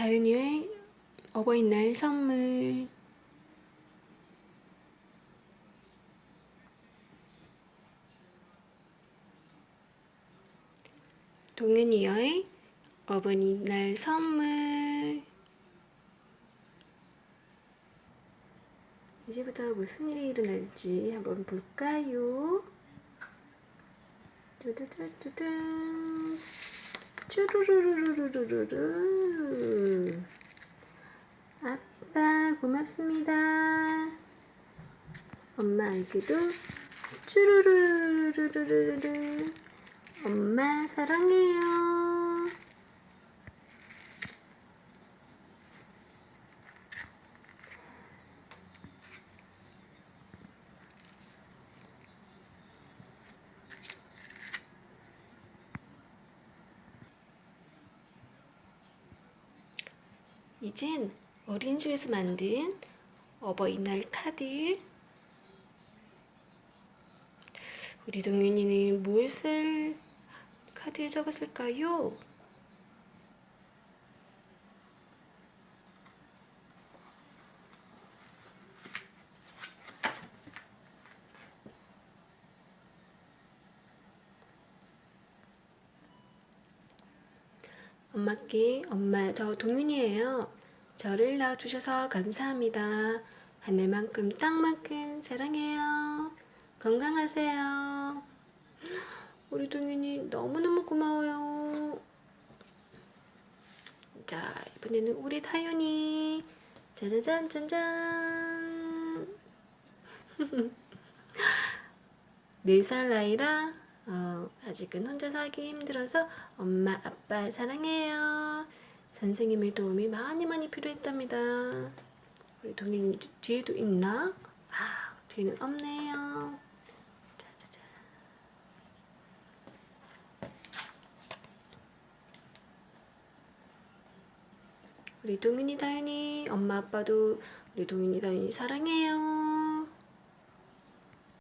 다윤이의 어버이날 선물. 동윤이의 어버이날 선물. 이제부터 무슨 일이 일어날지 한번 볼까요? 두두두두두. 쭈루루루루루루루. 아빠 고맙습니다. 엄마에게도 쭈루루루루루루루. 엄마 사랑해요. 이젠 어린이집에서 만든 어버이날 카드. 우리 동윤이는 무엇을 카드에 적었을까요? 엄마께 엄마 저 동윤이에요. 저를 낳아주셔서 감사합니다. 하늘만큼 땅만큼 사랑해요. 건강하세요. 우리 동윤이 너무너무 고마워요. 자 이번에는 우리 다윤이 짜자잔 짠짠 네살 나이라 어, 아직은 혼자서 하기 힘들어서 엄마 아빠 사랑해요. 선생님의 도움이 많이 많이 필요했답니다. 우리 동윤이 뒤에도 있나? 아 뒤에는 없네요. 짜자잔. 우리 동윤이 다윤이 엄마 아빠도 우리 동윤이 다윤이 사랑해요.